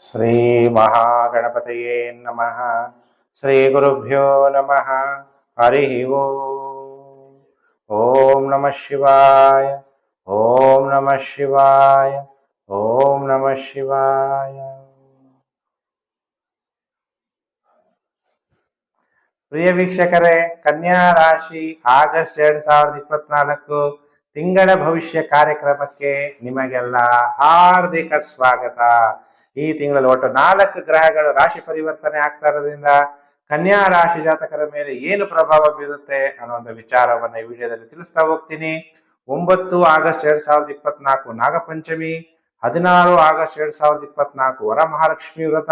श्रीमहागणपतये नमः श्रीगुरुभ्यो नमः हरिः ओम् ॐ नमः शिवाय ॐ नमः शिवाय ॐ नमः शिवाय ಪ್ರಿಯ ವೀಕ್ಷಕರೇ ಕನ್ಯಾ ರಾಶಿ ಆಗಸ್ಟ್ ಎರಡ್ ಸಾವಿರದ ಇಪ್ಪತ್ನಾಲ್ಕು ತಿಂಗಳ ಭವಿಷ್ಯ ಕಾರ್ಯಕ್ರಮಕ್ಕೆ ನಿಮಗೆಲ್ಲ ಹಾರ್ದಿಕ ಸ್ವಾಗತ ಈ ತಿಂಗಳಲ್ಲಿ ಒಟ್ಟು ನಾಲ್ಕು ಗ್ರಹಗಳು ರಾಶಿ ಪರಿವರ್ತನೆ ಆಗ್ತಾ ಇರೋದ್ರಿಂದ ಕನ್ಯಾ ರಾಶಿ ಜಾತಕರ ಮೇಲೆ ಏನು ಪ್ರಭಾವ ಬೀರುತ್ತೆ ಅನ್ನುವಂಥ ವಿಚಾರವನ್ನ ಈ ವಿಡಿಯೋದಲ್ಲಿ ತಿಳಿಸ್ತಾ ಹೋಗ್ತೀನಿ. ಒಂಬತ್ತು ಆಗಸ್ಟ್ ಎರಡ್ ಸಾವಿರದ ಇಪ್ಪತ್ನಾಲ್ಕು ನಾಗಪಂಚಮಿ, ಹದಿನಾರು ಆಗಸ್ಟ್ ಎರಡ್ ಸಾವಿರದ ಇಪ್ಪತ್ನಾಲ್ಕು ವರಮಹಾಲಕ್ಷ್ಮಿ ವ್ರತ,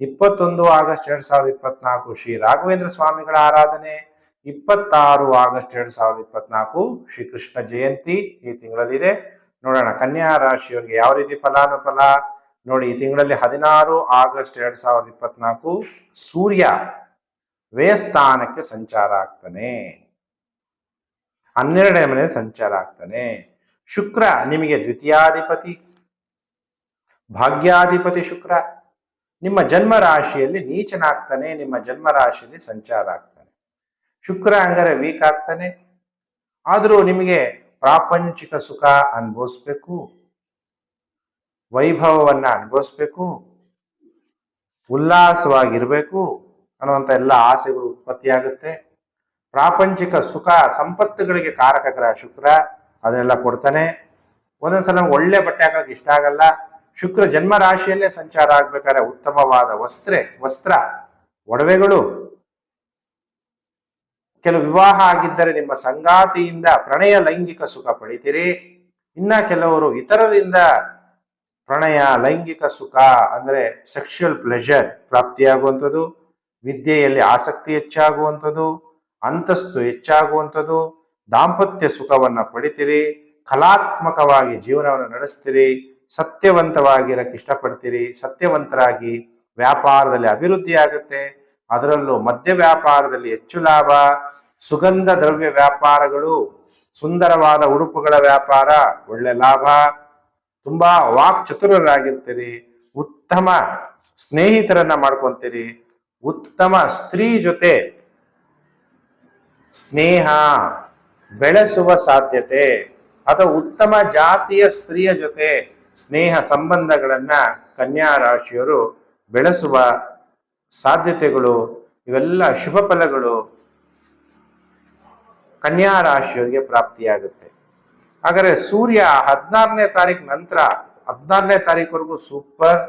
ಇಪ್ಪತ್ತೊಂದು ಆಗಸ್ಟ್ ಎರಡ್ ಸಾವಿರದ ಇಪ್ಪತ್ನಾಲ್ಕು ಶ್ರೀ ರಾಘವೇಂದ್ರ ಸ್ವಾಮಿಗಳ ಆರಾಧನೆ, ಇಪ್ಪತ್ತಾರು ಆಗಸ್ಟ್ ಎರಡ್ ಸಾವಿರದ ಇಪ್ಪತ್ನಾಲ್ಕು ಶ್ರೀ ಕೃಷ್ಣ ಜಯಂತಿ ಈ ತಿಂಗಳಲ್ಲಿದೆ. ನೋಡೋಣ, ಕನ್ಯಾ ರಾಶಿಯವರಿಗೆ ಯಾವ ರೀತಿ ಫಲಾನುಫಲ ನೋಡಿ, ಈ ತಿಂಗಳಲ್ಲಿ ಹದಿನಾರು ಆಗಸ್ಟ್ ಎರಡ್ ಸಾವಿರದ ಇಪ್ಪತ್ನಾಲ್ಕು ಸೂರ್ಯ ವ್ಯಯಸ್ಥಾನಕ್ಕೆ ಸಂಚಾರ ಆಗ್ತಾನೆ. ಹನ್ನೆರಡನೇ ಮನೆ ಸಂಚಾರ ಆಗ್ತಾನೆ. ಶುಕ್ರ ನಿಮಗೆ ದ್ವಿತೀಯಾಧಿಪತಿ, ಭಾಗ್ಯಾಧಿಪತಿ ಶುಕ್ರ. ನಿಮ್ಮ ಜನ್ಮ ರಾಶಿಯಲ್ಲಿ ನೀಚನಾಗ್ತಾನೆ, ನಿಮ್ಮ ಜನ್ಮ ರಾಶಿಯಲ್ಲಿ ಸಂಚಾರ ಆಗ್ತಾನೆ. ಶುಕ್ರ ಹಂಗಾರೆ ವೀಕ್ ಆಗ್ತಾನೆ. ಆದರೂ ನಿಮಗೆ ಪ್ರಾಪಂಚಿಕ ಸುಖ ಅನುಭವಿಸ್ಬೇಕು. ವೈಭವವನ್ನ ಅನುಭವಿಸ್ಬೇಕು, ಉಲ್ಲಾಸವಾಗಿರಬೇಕು ಅನ್ನುವಂಥ ಎಲ್ಲ ಆಸೆಗಳು ಉತ್ಪತ್ತಿಯಾಗುತ್ತೆ. ಪ್ರಾಪಂಚಿಕ ಸುಖ, ಸಂಪತ್ತುಗಳಿಗೆ ಕಾರಕ ಶುಕ್ರ, ಅದನ್ನೆಲ್ಲ ಕೊಡ್ತಾನೆ. ಒಂದೊಂದ್ಸಲ ಸಲ ಒಳ್ಳೆ ಬಟ್ಟೆ ಹಾಕೋಕೆ ಇಷ್ಟ ಆಗಲ್ಲ. ಶುಕ್ರ ಜನ್ಮ ರಾಶಿಯಲ್ಲೇ ಸಂಚಾರ ಆಗ್ಬೇಕಾದ್ರೆ ಉತ್ತಮವಾದ ವಸ್ತ್ರೆ, ವಸ್ತ್ರ, ಒಡವೆಗಳು. ಕೆಲವು ವಿವಾಹ ಆಗಿದ್ದರೆ ನಿಮ್ಮ ಸಂಗಾತಿಯಿಂದ ಪ್ರಣಯ ಲೈಂಗಿಕ ಸುಖ ಪಡಿತೀರಿ. ಇನ್ನ ಕೆಲವರು ಇತರರಿಂದ ಪ್ರಣಯ, ಲೈಂಗಿಕ ಸುಖ ಅಂದ್ರೆ ಸೆಕ್ಷುಯಲ್ ಪ್ಲೆಷರ್ ಪ್ರಾಪ್ತಿಯಾಗುವಂಥದ್ದು, ವಿದ್ಯೆಯಲ್ಲಿ ಆಸಕ್ತಿ ಹೆಚ್ಚಾಗುವಂಥದ್ದು, ಅಂತಸ್ತು ಹೆಚ್ಚಾಗುವಂಥದ್ದು, ದಾಂಪತ್ಯ ಸುಖವನ್ನ ಪಡಿತೀರಿ, ಕಲಾತ್ಮಕವಾಗಿ ಜೀವನವನ್ನು ನಡೆಸ್ತೀರಿ, ಸತ್ಯವಂತವಾಗಿರಕ್ಕೆ ಇಷ್ಟಪಡ್ತೀರಿ, ಸತ್ಯವಂತರಾಗಿ ವ್ಯಾಪಾರದಲ್ಲಿ ಅಭಿವೃದ್ಧಿ ಆಗುತ್ತೆ, ಅದರಲ್ಲೂ ಮದ್ಯ ವ್ಯಾಪಾರದಲ್ಲಿ ಹೆಚ್ಚು ಲಾಭ, ಸುಗಂಧ ದ್ರವ್ಯ ವ್ಯಾಪಾರಗಳು, ಸುಂದರವಾದ ಉಡುಪುಗಳ ವ್ಯಾಪಾರ, ಒಳ್ಳೆ ಲಾಭ. ತುಂಬಾ ವಾಕ್ ಚತುರರಾಗಿರ್ತೀರಿ ಉತ್ತಮ ಸ್ನೇಹಿತರನ್ನ ಮಾಡ್ಕೊಂತೀರಿ, ಉತ್ತಮ ಸ್ತ್ರೀ ಜೊತೆ ಸ್ನೇಹ ಬೆಳೆಸುವ ಸಾಧ್ಯತೆ, ಅಥವಾ ಉತ್ತಮ ಜಾತಿಯ ಸ್ತ್ರೀಯ ಜೊತೆ ಸ್ನೇಹ ಸಂಬಂಧಗಳನ್ನ ಕನ್ಯಾ ರಾಶಿಯವರು ಬೆಳೆಸುವ ಸಾಧ್ಯತೆಗಳು, ಇವೆಲ್ಲ ಶುಭ ಫಲಗಳು ಕನ್ಯಾ ರಾಶಿಯವರಿಗೆ ಪ್ರಾಪ್ತಿಯಾಗುತ್ತೆ. ಹಾಗಾದ್ರೆ ಸೂರ್ಯ ಹದಿನಾರನೇ ತಾರೀಕು ನಂತರ ಹದಿನಾರನೇ ತಾರೀಕುವರೆಗೂ ಸೂಪರ್.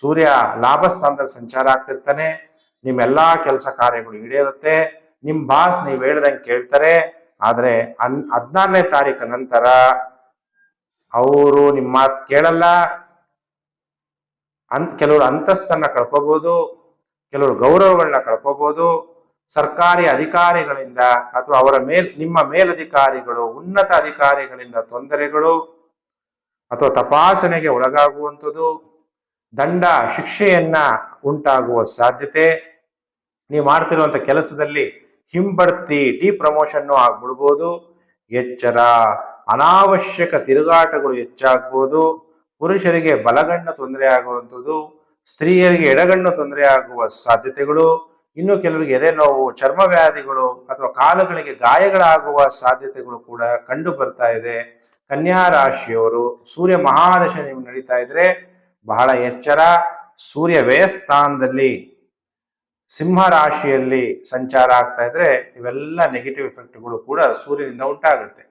ಸೂರ್ಯ ಲಾಭ ಸ್ಥಾನದಲ್ಲಿ ಸಂಚಾರ ಆಗ್ತಿರ್ತಾನೆ. ನಿಮ್ಮೆಲ್ಲಾ ಕೆಲಸ ಕಾರ್ಯಗಳು ಈಡೇರುತ್ತೆ. ನಿಮ್ ಬಾಸ್ ನೀವ್ ಹೇಳ್ದಂಗೆ ಕೇಳ್ತಾರೆ. ಆದ್ರೆ ಹನ್, ಹದಿನಾರನೇ ತಾರೀಕು ನಂತರ ಅವರು ನಿಮ್ಮ ಮಾತು ಕೇಳಲ್ಲ. ಅಂತ ಕೆಲವರು ಅಂತಸ್ತನ್ನ ಕಳ್ಕೋಬಹುದು ಕೆಲವರು ಗೌರವಗಳನ್ನ ಕಳ್ಕೋಬಹುದು ಸರ್ಕಾರಿ ಅಧಿಕಾರಿಗಳಿಂದ ಅಥವಾ ಅವರ ಮೇಲ್, ನಿಮ್ಮ ಮೇಲಧಿಕಾರಿಗಳು, ಉನ್ನತ ಅಧಿಕಾರಿಗಳಿಂದ ತೊಂದರೆಗಳು ಅಥವಾ ತಪಾಸಣೆಗೆ ಒಳಗಾಗುವಂಥದ್ದು, ದಂಡ ಶಿಕ್ಷೆಯನ್ನ ಉಂಟಾಗುವ ಸಾಧ್ಯತೆ, ನೀವು ಮಾಡ್ತಿರುವಂಥ ಕೆಲಸದಲ್ಲಿ ಹಿಂಬಡ್ತಿ ಡಿ ಪ್ರಮೋಷನ್ನು ಆಗ್ಬಿಡ್ಬೋದು, ಎಚ್ಚರ, ಅನಾವಶ್ಯಕ ತಿರುಗಾಟಗಳು ಹೆಚ್ಚಾಗ್ಬೋದು, ಪುರುಷರಿಗೆ ಬಲಗಣ್ಣ ತೊಂದರೆ ಆಗುವಂಥದ್ದು, ಸ್ತ್ರೀಯರಿಗೆ ಎಡಗಣ್ಣು ತೊಂದರೆ ಆಗುವ ಸಾಧ್ಯತೆಗಳು ಇನ್ನು ಕೆಲವರಿಗೆ ಎದೆ ನೋವು, ಚರ್ಮ ವ್ಯಾಧಿಗಳು ಅಥವಾ ಕಾಲುಗಳಿಗೆ ಗಾಯಗಳಾಗುವ ಸಾಧ್ಯತೆಗಳು ಕೂಡ ಕಂಡು ಬರ್ತಾ ಇದೆ. ಕನ್ಯಾ ರಾಶಿಯವರು ಸೂರ್ಯ ಮಹಾದಶ ನೀವು ನಡೀತಾ ಇದ್ರೆ ಬಹಳ ಎಚ್ಚರ. ಸೂರ್ಯ ವ್ಯಯಸ್ಥಾನದಲ್ಲಿ, ಸಿಂಹ ರಾಶಿಯಲ್ಲಿ ಸಂಚಾರ ಆಗ್ತಾ ಇದ್ರೆ ಇವೆಲ್ಲ ನೆಗೆಟಿವ್ ಎಫೆಕ್ಟ್ಗಳು ಕೂಡ ಸೂರ್ಯನಿಂದ ಉಂಟಾಗುತ್ತೆ.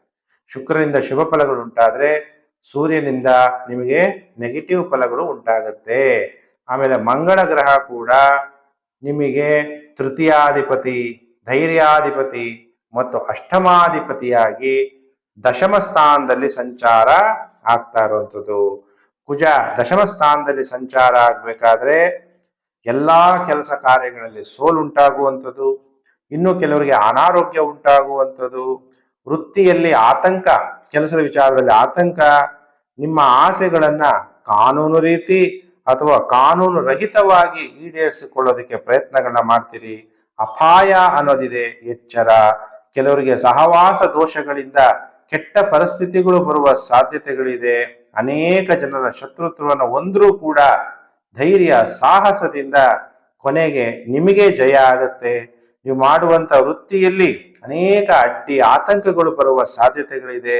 ಶುಕ್ರನಿಂದ ಶುಭ ಫಲಗಳು ಉಂಟಾದ್ರೆ ಸೂರ್ಯನಿಂದ ನಿಮಗೆ ನೆಗೆಟಿವ್ ಫಲಗಳು ಉಂಟಾಗುತ್ತೆ. ಆಮೇಲೆ ಮಂಗಳ ಗ್ರಹ ಕೂಡ ನಿಮಗೆ ತೃತೀಯಾಧಿಪತಿ, ಧೈರ್ಯಾಧಿಪತಿ ಮತ್ತು ಅಷ್ಟಮಾಧಿಪತಿಯಾಗಿ ದಶಮ ಸ್ಥಾನದಲ್ಲಿ ಸಂಚಾರ ಆಗ್ತಾ ಇರುವಂಥದ್ದು. ಕುಜ ದಶಮ ಸ್ಥಾನದಲ್ಲಿ ಸಂಚಾರ ಆಗಬೇಕಾದ್ರೆ ಎಲ್ಲ ಕೆಲಸ ಕಾರ್ಯಗಳಲ್ಲಿ ಸೋಲುಂಟಾಗುವಂಥದ್ದು ಇನ್ನು ಕೆಲವರಿಗೆ ಅನಾರೋಗ್ಯ ಉಂಟಾಗುವಂಥದ್ದು. ವೃತ್ತಿಯಲ್ಲಿ ಆತಂಕ, ಕೆಲಸದ ವಿಚಾರದಲ್ಲಿ ಆತಂಕ, ನಿಮ್ಮ ಆಸೆಗಳನ್ನ ಕಾನೂನು ರೀತಿ ಅಥವಾ ಕಾನೂನು ರಹಿತವಾಗಿ ಈಡೇರಿಸಿಕೊಳ್ಳೋದಕ್ಕೆ ಪ್ರಯತ್ನಗಳನ್ನ ಮಾಡ್ತೀರಿ, ಅಪಾಯ ಅನ್ನೋದಿದೆ, ಎಚ್ಚರ. ಕೆಲವರಿಗೆ ಸಹವಾಸ ದೋಷಗಳಿಂದ ಕೆಟ್ಟ ಪರಿಸ್ಥಿತಿಗಳು ಬರುವ ಸಾಧ್ಯತೆಗಳಿದೆ. ಅನೇಕ ಜನರ ಶತ್ರುತ್ವವನ್ನು ಒಂದರೂ ಕೂಡ ಧೈರ್ಯ, ಸಾಹಸದಿಂದ ಕೊನೆಗೆ ನಿಮಗೆ ಜಯ ಆಗುತ್ತೆ. ನೀವು ಮಾಡುವಂತ ವೃತ್ತಿಯಲ್ಲಿ ಅನೇಕ ಅಡ್ಡಿ ಆತಂಕಗಳು ಬರುವ ಸಾಧ್ಯತೆಗಳಿದೆ.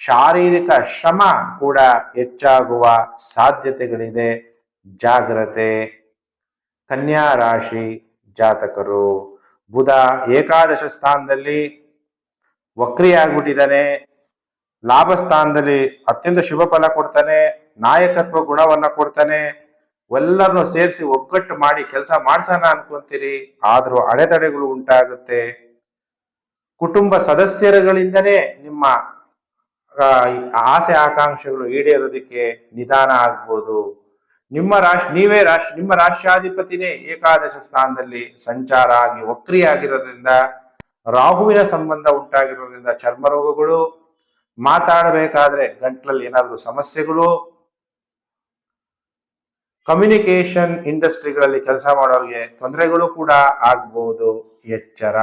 ಶಾರೀರಿಕ ಶ್ರಮ ಕೂಡ ಹೆಚ್ಚಾಗುವ ಸಾಧ್ಯತೆಗಳಿದೆ. ಜಾಗ್ರತೆ. ಕನ್ಯಾ ರಾಶಿ ಜಾತಕರು. ಬುಧ ಏಕಾದಶ ಸ್ಥಾನದಲ್ಲಿ ವಕ್ರಿಯಾಗ್ಬಿಟ್ಟಿದ್ದಾನೆ. ಲಾಭ ಸ್ಥಾನದಲ್ಲಿ ಅತ್ಯಂತ ಶುಭ ಫಲ ಕೊಡ್ತಾನೆ. ನಾಯಕತ್ವ ಗುಣವನ್ನ ಕೊಡ್ತಾನೆ. ಎಲ್ಲರನ್ನು ಸೇರಿಸಿ ಒಗ್ಗಟ್ಟು ಮಾಡಿ ಕೆಲಸ ಮಾಡ್ಸೋಣ ಅನ್ಕೊಂತೀರಿ. ಆದ್ರೂ ಅಡೆತಡೆಗಳು ಉಂಟಾಗುತ್ತೆ. ಕುಟುಂಬ ಸದಸ್ಯರುಗಳಿಂದನೇ ನಿಮ್ಮ ಆಸೆ ಆಕಾಂಕ್ಷೆಗಳು ಈಡೇರೋದಕ್ಕೆ ನಿಧಾನ ಆಗ್ಬೋದು. ನಿಮ್ಮ ರಾಶಿ, ನೀವೇ ರಾಶಿ, ನಿಮ್ಮ ರಾಷ್ಟ್ರಾಧಿಪತಿನೇ ಏಕಾದಶ ಸ್ಥಾನದಲ್ಲಿ ಸಂಚಾರ ಆಗಿ ವಕ್ರಿಯಾಗಿರೋದ್ರಿಂದ, ರಾಹುವಿನ ಸಂಬಂಧ ಉಂಟಾಗಿರೋದ್ರಿಂದ ಚರ್ಮ ರೋಗಗಳು, ಮಾತಾಡಬೇಕಾದ್ರೆ ಗಂಟ್ಲಲ್ಲಿ ಏನಾದರೂ ಸಮಸ್ಯೆಗಳು ಕಮ್ಯುನಿಕೇಶನ್ ಇಂಡಸ್ಟ್ರಿಗಳಲ್ಲಿ ಕೆಲಸ ಮಾಡೋರಿಗೆ ತೊಂದರೆಗಳು ಕೂಡ ಆಗ್ಬಹುದು ಎಚ್ಚರ.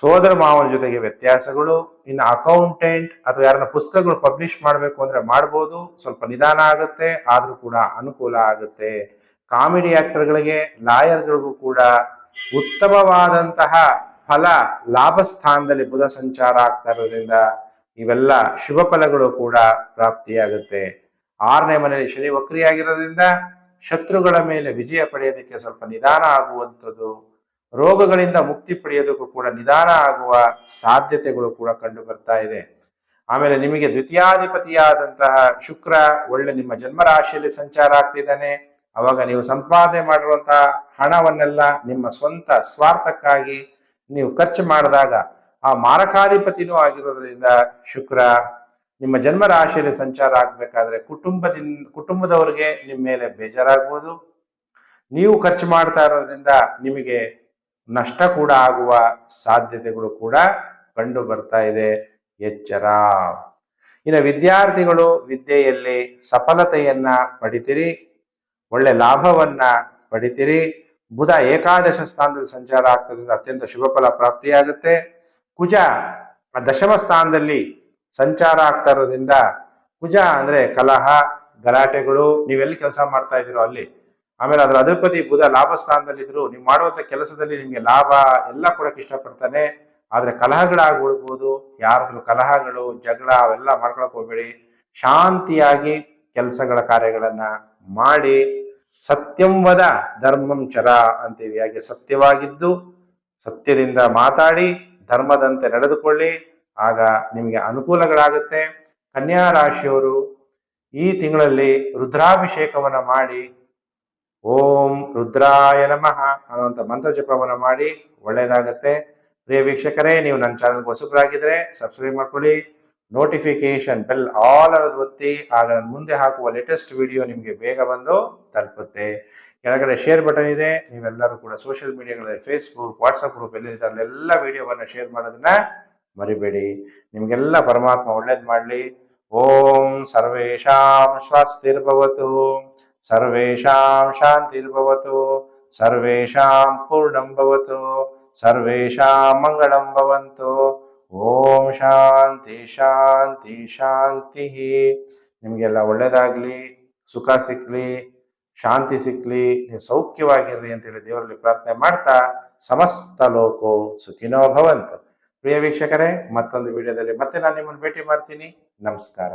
ಸೋದರ ಮಾವನ ಜೊತೆಗೆ ವ್ಯತ್ಯಾಸಗಳು, ಇನ್ನು ಅಕೌಂಟೆಂಟ್ ಅಥವಾ ಯಾರನ್ನ ಪುಸ್ತಕಗಳು ಪಬ್ಲಿಷ್ ಮಾಡಬೇಕು ಅಂದ್ರೆ ಮಾಡ್ಬೋದು, ಸ್ವಲ್ಪ ನಿಧಾನ ಆಗುತ್ತೆ, ಆದ್ರೂ ಕೂಡ ಅನುಕೂಲ ಆಗುತ್ತೆ. ಕಾಮಿಡಿ ಆಕ್ಟರ್ಗಳಿಗೆ ಲಾಯರ್ಗಳಿಗೂ ಕೂಡ ಉತ್ತಮವಾದಂತಹ ಫಲ ಲಾಭ ಸ್ಥಾನದಲ್ಲಿ ಬುಧ ಸಂಚಾರ ಆಗ್ತಾ ಇರೋದ್ರಿಂದ ಇವೆಲ್ಲ ಶುಭ ಫಲಗಳು ಕೂಡ ಪ್ರಾಪ್ತಿಯಾಗುತ್ತೆ. ಆರನೇ ಮನೆಯಲ್ಲಿ ಶನಿ ವಕ್ರಿಯಾಗಿರೋದ್ರಿಂದ ಶತ್ರುಗಳ ಮೇಲೆ ವಿಜಯ ಪಡೆಯೋದಕ್ಕೆ ಸ್ವಲ್ಪ ನಿಧಾನ ಆಗುವಂಥದ್ದು. ರೋಗಗಳಿಂದ ಮುಕ್ತಿ ಪಡೆಯೋದಕ್ಕೂ ಕೂಡ ನಿಧಾನ ಆಗುವ ಸಾಧ್ಯತೆಗಳು ಕೂಡ ಕಂಡು ಬರ್ತಾ ಇದೆ. ಆಮೇಲೆ ನಿಮಗೆ ದ್ವಿತೀಯಾಧಿಪತಿಯಾದಂತಹ ಶುಕ್ರ ಒಳ್ಳೆ ನಿಮ್ಮ ಜನ್ಮ ರಾಶಿಯಲ್ಲಿ ಸಂಚಾರ ಆಗ್ತಿದ್ದಾನೆ ಅವಾಗ ನೀವು ಸಂಪಾದನೆ ಮಾಡಿರುವಂತಹ ಹಣವನ್ನೆಲ್ಲ ನಿಮ್ಮ ಸ್ವಂತ ಸ್ವಾರ್ಥಕ್ಕಾಗಿ ನೀವು ಖರ್ಚು ಮಾಡಿದಾಗ ಆ ಮಾರಕಾಧಿಪತಿನೂ ಆಗಿರೋದ್ರಿಂದ ಶುಕ್ರ ನಿಮ್ಮ ಜನ್ಮ ರಾಶಿಯಲ್ಲಿ ಸಂಚಾರ ಆಗ್ಬೇಕಾದ್ರೆ ಕುಟುಂಬದಿಂದ ಕುಟುಂಬದವರಿಗೆ ನಿಮ್ಮ ಮೇಲೆ ಬೇಜಾರಾಗ್ಬೋದು. ನೀವು ಖರ್ಚು ಮಾಡ್ತಾ ಇರೋದ್ರಿಂದ ನಿಮಗೆ ನಷ್ಟ ಕೂಡ ಆಗುವ ಸಾಧ್ಯತೆಗಳು ಕೂಡ ಕಂಡು ಬರ್ತಾ ಇದೆ. ಎಚ್ಚರ. ಇನ್ನು ವಿದ್ಯಾರ್ಥಿಗಳು ವಿದ್ಯೆಯಲ್ಲಿ ಸಫಲತೆಯನ್ನ ಪಡಿತೀರಿ, ಒಳ್ಳೆ ಲಾಭವನ್ನ ಪಡಿತೀರಿ. ಬುಧ ಏಕಾದಶ ಸ್ಥಾನದಲ್ಲಿ ಸಂಚಾರ ಆಗ್ತದ್ರಿಂದ ಅತ್ಯಂತ ಶುಭ ಫಲ ಪ್ರಾಪ್ತಿಯಾಗುತ್ತೆ. ಕುಜ ದಶಮ ಸ್ಥಾನದಲ್ಲಿ ಸಂಚಾರ ಆಗ್ತಾ ಇರೋದ್ರಿಂದ ಕುಜ ಅಂದ್ರೆ ಕಲಹ, ಗಲಾಟೆಗಳು, ನೀವೆಲ್ಲಿ ಕೆಲಸ ಮಾಡ್ತಾ ಇದ್ದೀರೋ ಅಲ್ಲಿ ಆಮೇಲೆ ಅದರ ಅಧಿಪತಿ ಬುಧ ಲಾಭ ಸ್ಥಾನದಲ್ಲಿದ್ರು, ನೀವು ಮಾಡುವಂತ ಕೆಲಸದಲ್ಲಿ ನಿಮ್ಗೆ ಲಾಭ ಎಲ್ಲ ಕೊಡಕ್ಕೆ ಇಷ್ಟಪಡ್ತಾನೆ. ಆದ್ರೆ ಕಲಹಗಳಾಗ್ಬಿಡ್ಬೋದು ಯಾರಾದರೂ ಕಲಹಗಳು, ಜಗಳ ಅವೆಲ್ಲ ಮಾಡ್ಕೊಳಕ್ ಹೋಗ್ಬೇಡಿ. ಶಾಂತಿಯಾಗಿ ಕೆಲಸಗಳ ಕಾರ್ಯಗಳನ್ನ ಮಾಡಿ. ಸತ್ಯಂವದ ಧರ್ಮಂ ಚರ ಅಂತೀವಿ. ಹಾಗೆ ಸತ್ಯವಾಗಿದ್ದು ಸತ್ಯದಿಂದ ಮಾತಾಡಿ, ಧರ್ಮದಂತೆ ನಡೆದುಕೊಳ್ಳಿ. ಆಗ ನಿಮಗೆ ಅನುಕೂಲಗಳಾಗುತ್ತೆ. ಕನ್ಯಾ ರಾಶಿಯವರು ಈ ತಿಂಗಳಲ್ಲಿ ರುದ್ರಾಭಿಷೇಕವನ್ನ ಮಾಡಿ ಓಂ ರುದ್ರಾಯ ನಮಃ ಅನ್ನುವಂಥ ಮಂತ್ರ ಜಪವನ್ನು ಮಾಡಿ ಒಳ್ಳೇದಾಗತ್ತೆ. ಪ್ರಿಯ ವೀಕ್ಷಕರೇ, ನೀವು ನನ್ನ ಚಾನಲ್ಗೆ ಹೊಸಬರಾಗಿದ್ರೆ ಸಬ್ಸ್ಕ್ರೈಬ್ ಮಾಡ್ಕೊಳ್ಳಿ. ನೋಟಿಫಿಕೇಶನ್ ಬೆಲ್ ಆಲ್ ಅನ್ನೋದು ಒತ್ತಿ, ಆಗ ನಾನು ಮುಂದೆ ಹಾಕುವ ಲೇಟೆಸ್ಟ್ ವಿಡಿಯೋ ನಿಮಗೆ ಬೇಗ ಬಂದು ತಲುಪುತ್ತೆ. ಕೆಳಗಡೆ ಶೇರ್ ಬಟನ್ ಇದೆ. ನೀವೆಲ್ಲರೂ ಕೂಡ ಸೋಷಿಯಲ್ ಮೀಡಿಯಾಗಳಲ್ಲಿ ಫೇಸ್ಬುಕ್ ವಾಟ್ಸಪ್ ಗ್ರೂಪ್ ಎಲ್ಲಿದೆ ಅಲ್ಲೆಲ್ಲ ವಿಡಿಯೋವನ್ನು ಶೇರ್ ಮಾಡೋದನ್ನ ಮರಿಬೇಡಿ. ನಿಮಗೆಲ್ಲ ಪರಮಾತ್ಮ ಒಳ್ಳೇದು ಮಾಡಲಿ. ಓಂ ಸರ್ವೇಶಾಂ ಸ್ವಸ್ತಿರ್ಭವತು. ಸರ್ವೇಷಾಂ ಶಾಂತಿರ್ಭವತು ಸರ್ವೇಷಾಂ ಪೂರ್ಣಂ ಭವತು ಸರ್ವೇಷಾಂ ಮಂಗಳಂ ಭವಂತು ಓಂ ಶಾಂತಿ ಶಾಂತಿ ಶಾಂತಿ ನಿಮಗೆಲ್ಲ ಒಳ್ಳೇದಾಗ್ಲಿ, ಸುಖ ಸಿಕ್ಲಿ ಶಾಂತಿ ಸಿಕ್ಲಿ ನೀವು ಸೌಖ್ಯವಾಗಿರ್ರಿ ಅಂತೇಳಿ ದೇವರಲ್ಲಿ ಪ್ರಾರ್ಥನೆ ಮಾಡ್ತಾ ಸಮಸ್ತ ಲೋಕೋ ಸುಖಿನೋ ಭವಂತು. ಪ್ರಿಯ ವೀಕ್ಷಕರೇ, ಮತ್ತೊಂದು ವಿಡಿಯೋದಲ್ಲಿ ಮತ್ತೆ ನಾನು ನಿಮ್ಮನ್ನು ಭೇಟಿ ಮಾಡ್ತೀನಿ. ನಮಸ್ಕಾರ.